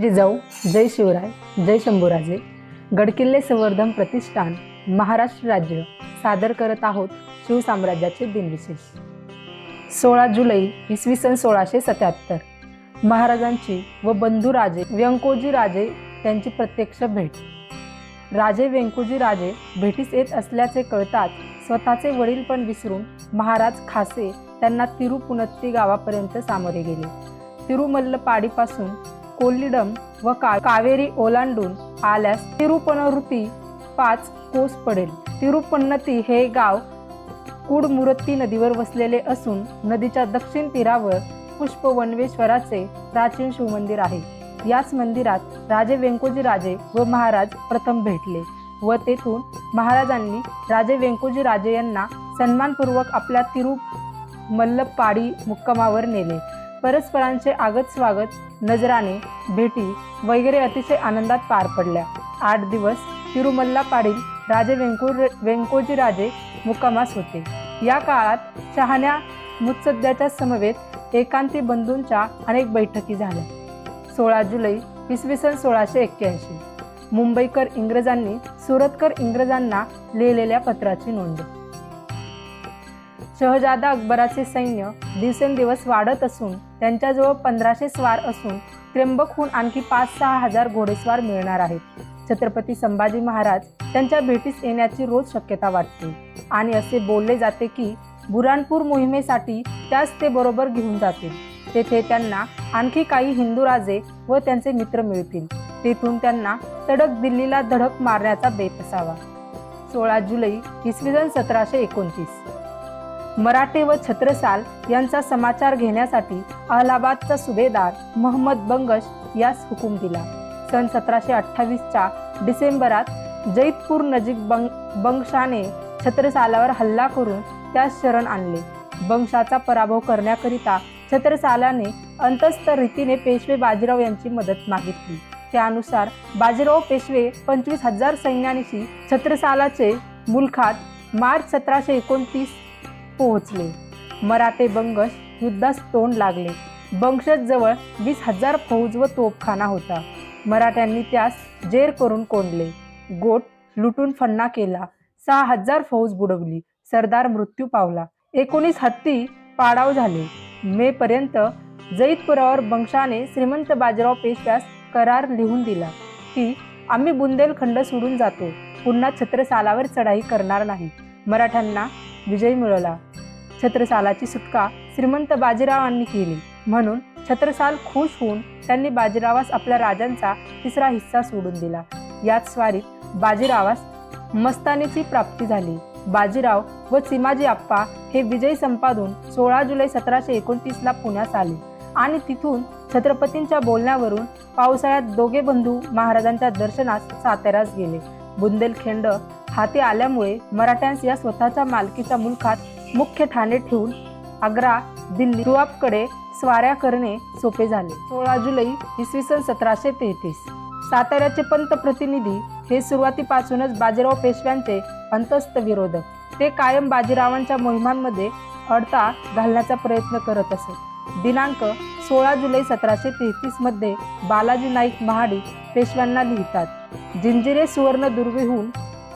जिजाऊ जय शिवराय जय शंभूराजे. गडकिल्ले संवर्धन प्रतिष्ठान महाराष्ट्र राज्य. सादर करत आहोत शिवसाम्राज्याचे दिनविशेष. सोळा जुलै इसवी सन सोळाशे सत्याहत्तर. महाराजांची व बंधू राजे व्यंकोजी राजे त्यांची प्रत्यक्ष भेट. राजे व्यंकोजी राजे भेटीस येत असल्याचे कळताच स्वतःचे वडील पण विसरून महाराज खासे त्यांना तिरुपुनत्ती गावापर्यंत सामोरे गेले. तिरुमल्लपाडीपासून कोल्लिडम व का कावेरी ओलांडून आल्यास तिरुपनरुती पाच कोस पडेल. तिरुपन्नती हे गाव कुडमुरत्ती नदीवर वसलेले असून नदीच्या दक्षिण तीरावर पुष्पवनवेश्वराचे प्राचीन शिवमंदिर आहे. याच मंदिरात राजे व्यंकोजी राजे व महाराज प्रथम भेटले व तेथून महाराजांनी राजे व्यंकोजी राजे यांना सन्मानपूर्वक आपल्या तिरु मल्लपाडी मुक्कामावर नेले. परस्परांचे आगत स्वागत नजराने भेटी वगैरे अतिशय आनंदात पार पडल्या. आठ दिवस तिरुमल्लापाडील राजे वेंको वेंकोजी राजे मुक्कामास होते. या काळात शहाण्या मुत्सद्याच्या समवेत एकांती बंधूंच्या अनेक बैठकी झाल्या. सोळा जुलै इसवी सन सोळाशे एक्क्याऐंशी. मुंबईकर इंग्रजांनी सुरतकर इंग्रजांना लिहिलेल्या पत्राची नोंद. शहजादा अकबराचे सैन्य दिवसेंदिवस वाढत असून त्यांच्याजवळ पंधराशे स्वार असून त्र्यंबकहून आणखी पाच सहा हजार घोडेस्वार मिळणार आहेत. छत्रपती संभाजी महाराज त्यांच्या भेटीस येण्याची रोज शक्यता वाटते. आणि असे बोलले जाते की बुराणपूर मोहिमेसाठी त्यास ते बरोबर घेऊन जातील. तेथे त्यांना आणखी काही हिंदू राजे व त्यांचे मित्र मिळतील. तेथून त्यांना तडक दिल्लीला धडक मारण्याचा बेत असावा. सोळा जुलै इसवी सन सतराशे एकोणतीस. मराठे व छत्रसाल यांचा समाचार घेण्यासाठी अलाहाबादचा सुभेदार महम्मद बंगश यास हुकूम दिला. सन सतराशे अठ्ठावीसच्या डिसेंबरात जैतपूर नजीक बंग बंगशाने छत्रसालावर हल्ला करून त्यास शरण आणले. बंगशाचा पराभव करण्याकरिता छत्रसालाने अंतस्थ रीतीने पेशवे बाजीराव यांची मदत मागितली. त्यानुसार बाजीराव पेशवे पंचवीस हजार सैन्यानिशी छत्रसालाचे मुलखात मार्च सतराशे एकोणतीस पोहोचले. मराठे बंगश युद्धास तोंड लागले. बंगशत जवळ वीस हजार फौज व तोपखाना होता. मराठ्यांनी त्यास जेर करून कोंडले. गोट लुटून फन्ना केला. सहा हजार फौज बुडवली. सरदार मृत्यू पावला. एकोणीस हत्ती पाडाव झाले. मे पर्यंत जैतपुरावर बंशाने श्रीमंत बाजीराव पेशव्यास करार लिहून दिला. की आम्ही बुंदेलखंड सोडून जातो. पुन्हा छत्रसालावर चढाई करणार नाही. मराठ्यांना विजय मिळवला छत्रसालाची सुटका श्रीमंत बाजीरावांनी केली. म्हणून छत्रसाल खुश होऊन त्यांनी बाजीरावास आपल्या राजांचा तिसरा हिस्सा सोडून दिला. याच स्वारीत बाजीरावास मस्तानीची प्राप्ती झाली. बाजीराव व चिमाजी आप्पा हे विजय संपादून सोळा जुलै सतराशे एकोणतीसला पुण्यास आले आणि तिथून छत्रपतींच्या बोलण्यावरून पावसाळ्यात दोघे बंधू महाराजांच्या दर्शनास साताऱ्यास गेले. बुंदेलखंड हाती आल्यामुळे मराठ्यांस या स्वतःच्या मालकीच्या मुलखात मुख्य ठाणे ठेवून आग्रा दिल्ली दुआबकडे स्वाऱ्या करणे सोपे झाले. सोळा जुलै इसवी सन सतराशे तेहतीस. साताऱ्याचे पंतप्रतिनिधी हे सुरुवातीपासूनच बाजीराव पेशव्यांचे अंतस्थ विरोधक. ते कायम बाजीरावांच्या मोहिमांमध्ये अडता घालण्याचा प्रयत्न करत असत दिनांक सोळा जुलै सतराशे तेहतीसमध्ये बालाजी नाईक महाडिक पेशव्यांना लिहितात जिंजिरे सुवर्ण दुर्गहून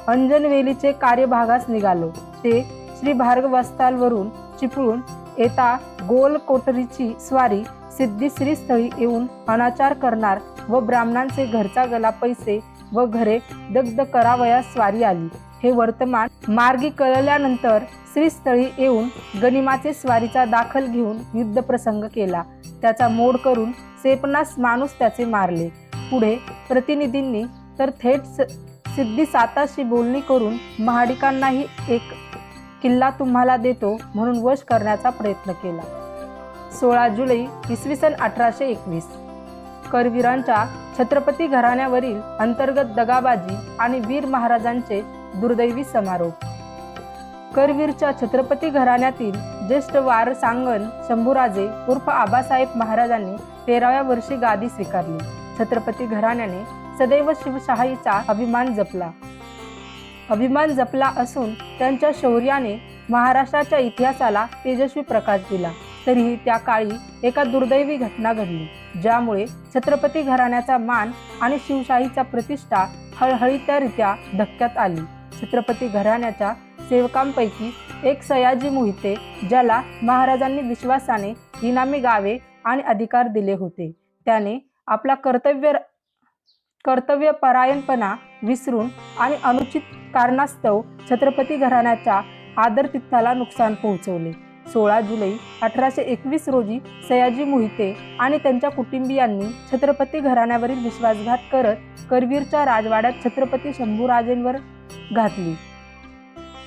अंजनवेलीचे कार्यभागास निघालो. ते श्री भार्गवस्थालवरून चिपळून येता गोल कोटरीची स्वारी सिद्धी श्रीस्थळी येऊन अनाचार करणार व ब्राह्मणांचे घरचा गला पैसे व घरे दग्ध करावयास स्वारी आली. हे वर्तमान मार्गी कळल्यानंतर श्रीस्थळी येऊन गनिमाचे स्वारीचा दाखल घेऊन युद्धप्रसंग केला. त्याचा मोड करून सेपनास माणूस त्याचे मारले. पुढे प्रतिनिधींनी तर थेट सिद्धी साताशी बोलणी करून महाडिकांनाही एक किल्ला तुम्हाला देतो म्हणून वश करण्याचा प्रयत्न केला. सोळा जुलै इसवी सन अठराशे एकवीस. करवीरांच्या छत्रपती घराण्यावरील अंतर्गत दगाबाजी आणि वीर महाराजांचे दुर्दैवी समारोप. करवीरच्या छत्रपती घराण्यातील ज्येष्ठ वार सांगन शंभूराजे उर्फ आबासाहेब महाराजांनी तेराव्या वर्षी गादी स्वीकारली. छत्रपती घराण्याने सदैव शिवशाहीचा अभिमान जपला. अभिमान जपला असून त्यांच्या शौर्याने महाराष्ट्राच्या इतिहासाला तेजस्वी प्रकाश दिला. तरीही त्या काळी एका दुर्दैवी घटना घडली ज्यामुळे छत्रपती घराण्याचा मान आणि शिवशाहीचा प्रतिष्ठा हळहळीत्यारित्या धक्क्यात आली. छत्रपती घराण्याच्या सेवकांपैकी एक सयाजी मोहिते ज्याला महाराजांनी विश्वासाने इनामी गावे आणि अधिकार दिले होते. त्याने आपला कर्तव्य कर्तव्यपरायणपणा विसरून आणि अनुचित कारणास्तव छत्रपती घराण्याच्या आदरतिथ्याला नुकसान पोहोचवले. सोळा जुलै अठराशे एकवीस रोजी सयाजी मोहिते आणि त्यांच्या कुटुंबियांनी छत्रपती घराण्यावरील विश्वासघात करत करवीरच्या राजवाड्यात छत्रपती शंभूराजेंवर घातली.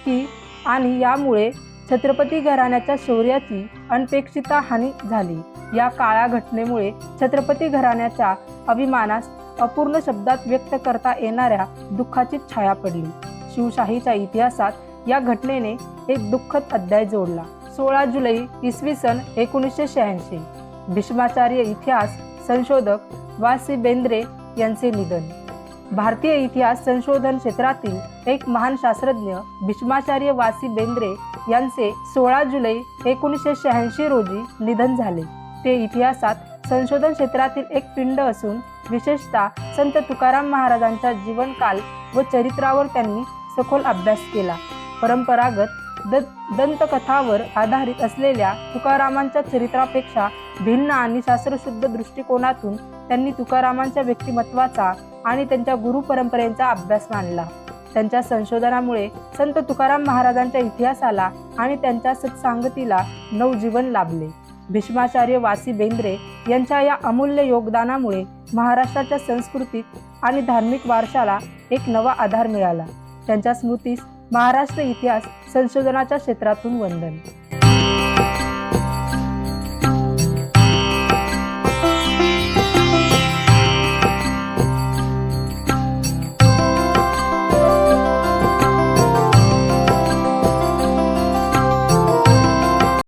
की आणि यामुळे छत्रपती घराण्याच्या शौर्याची अनपेक्षिता हानी झाली. या काळ्या घटनेमुळे छत्रपती घराण्याच्या अभिमानास अपूर्ण शब्दात व्यक्त करता येणाऱ्या दुःखाची छाया पडली. शिवशाहीच्या इतिहासात या घटनेने एक दुःखद अध्याय जोडला. सोळा जुलै इसवी सन एकोणीसशे शहाऐंशी. भीष्माचार्य इतिहास संशोधक वासी बेंद्रे यांचे निधन. भारतीय इतिहास संशोधन क्षेत्रातील एक महान शास्त्रज्ञ भीष्माचार्य वासी बेंद्रे यांचे सोळा जुलै एकोणीसशे शहाऐंशी रोजी निधन झाले. ते इतिहासात संशोधन क्षेत्रातील एक पिंड असून विशेषतः संत तुकाराम महाराजांच्या जीवनकाल व चरित्रावर त्यांनी सखोल अभ्यास केला. परंपरागत द दंतकथावर आधारित असलेल्या तुकारामांच्या चरित्रापेक्षा भिन्न आणि शास्त्रशुद्ध दृष्टिकोनातून त्यांनी तुकारामांच्या व्यक्तिमत्वाचा आणि त्यांच्या गुरु परंपरेचा अभ्यास मांडला. त्यांच्या संशोधनामुळे संत तुकाराम महाराजांच्या इतिहासाला आणि त्यांच्या सत्सांगतीला नवजीवन लाभले. भीष्माचार्य वासी बेंद्रे यांच्या या अमूल्य योगदानामुळे महाराष्ट्राच्या संस्कृतीत आणि धार्मिक वारशाला एक नवा आधार मिळाला. त्यांच्या स्मृतीस महाराष्ट्र इतिहास संशोधनाच्या क्षेत्रातून वंदन.